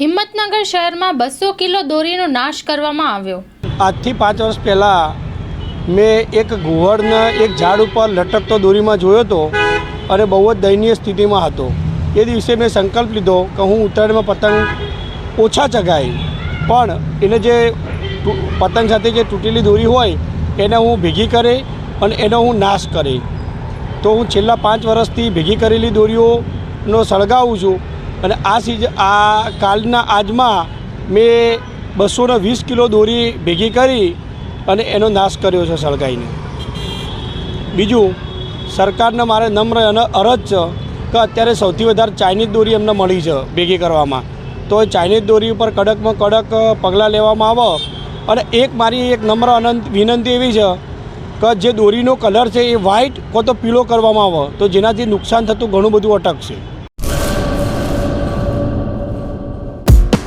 હિંમતનગર શહેરમાં બસો કિલો દોરીનો નાશ કરવામાં આવ્યો. આજથી પાંચ વર્ષ પહેલાં મેં એક ઘુવડના એક ઝાડ ઉપર લટકતો દોરીમાં જોયો હતો અને બહુ જ દયનીય સ્થિતિમાં હતો. એ દિવસે મેં સંકલ્પ લીધો કે હું ઉત્તરાયણમાં પતંગ ઓછા ચગાવી પણ એને જે પતંગ સાથે જે તૂટેલી દોરી હોય, એને હું ભેગી કરે અને એનો હું નાશ કરે. તો હું છેલ્લા પાંચ વર્ષથી ભેગી કરેલી દોરીઓનો સળગાવું છું. અને આ સિઝન આ કાલના આજમાં મેં બસોને વીસ કિલો દોરી ભેગી કરી અને એનો નાશ કર્યો છે સળગાઈને. બીજું, સરકારને મારે નમ્ર અને અરજ છે કે અત્યારે સૌથી વધારે ચાઇનીઝ દોરી એમને મળી છે ભેગી કરવામાં. તો એ ચાઇનીઝ દોરી ઉપર કડકમાં કડક પગલાં લેવામાં આવે અને એક મારી એક નમ્ર અનંત વિનંતી એવી છે કે જે દોરીનો કલર છે એ વ્હાઇટ કો તો પીળો કરવામાં આવે, તો જેનાથી નુકસાન થતું ઘણું બધું અટકશે.